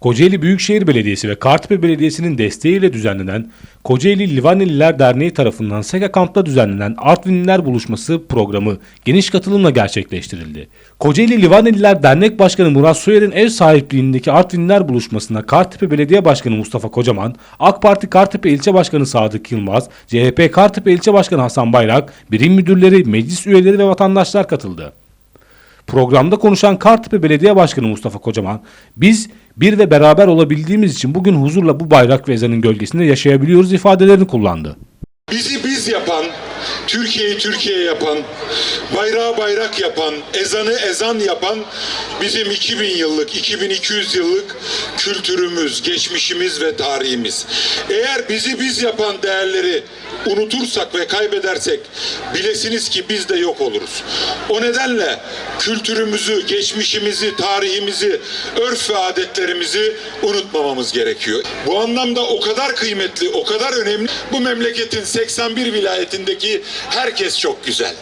Kocaeli Büyükşehir Belediyesi ve Kartepe Belediyesi'nin desteğiyle düzenlenen Kocaeli Livaneliler Derneği tarafından Seka Kamp'ta düzenlenen Artvinliler Buluşması programı geniş katılımla gerçekleştirildi. Kocaeli Livaneliler Dernek Başkanı Murat Soyer'in ev sahipliğindeki Artvinliler Buluşmasına Kartepe Belediye Başkanı Mustafa Kocaman, AK Parti Kartepe İlçe Başkanı Sadık Yılmaz, CHP Kartepe İlçe Başkanı Hasan Bayrak, birim müdürleri, meclis üyeleri ve vatandaşlar katıldı. Programda konuşan Kartepe Belediye Başkanı Mustafa Kocaman, biz bir ve beraber olabildiğimiz için bugün huzurla bu bayrak ve ezanın gölgesinde yaşayabiliyoruz ifadelerini kullandı. Bizi biz yapan, Türkiye'yi Türkiye yapan, bayrağı bayrak yapan, ezanı ezan yapan bizim 2000 yıllık, 2200 yıllık kültürümüz, geçmişimiz ve tarihimiz. Eğer bizi biz yapan değerleri unutursak ve kaybedersek bilesiniz ki biz de yok oluruz. O nedenle kültürümüzü, geçmişimizi, tarihimizi, örf ve adetlerimizi unutmamamız gerekiyor. Bu anlamda o kadar kıymetli, o kadar önemli. Bu memleketin 81 vilayetindeki herkes çok güzel.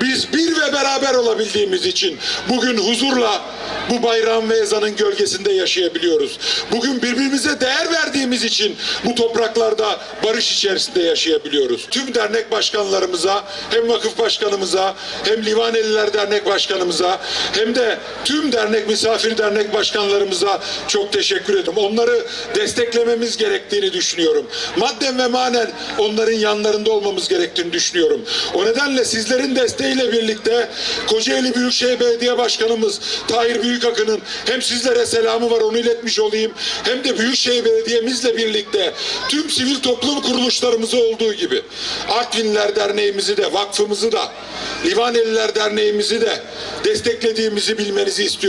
Biz bir ve beraber olabildiğimiz için bugün huzurla bu bayrağın ve ezanın gölgesinde yaşayabiliyoruz. Bugün birbirimize değer verdiğimiz için bu topraklarda barış içerisinde yaşayabiliyoruz. Tüm dernek başkanlarımıza, hem vakıf başkanımıza, hem Livaneliler Dernek Başkanımıza, hem de tüm dernek misafir dernek başkanlarımıza çok teşekkür ederim. Onları desteklememiz gerektiğini düşünüyorum. Madden ve manen onların yanlarında olmamız gerektiğini düşünüyorum. O nedenle sizlerin desteğiyle birlikte Kocaeli Büyükşehir Belediye Başkanımız Tahir Büyükakın'ın hem sizlere selamı var onu iletmiş olayım hem de Büyükşehir Belediye'mizle birlikte tüm sivil toplum kuruluşlarımızı olduğu gibi Artvinler Derneğimizi de vakfımızı da Livaneliler Derneğimizi de desteklediğimizi bilmenizi istiyorum.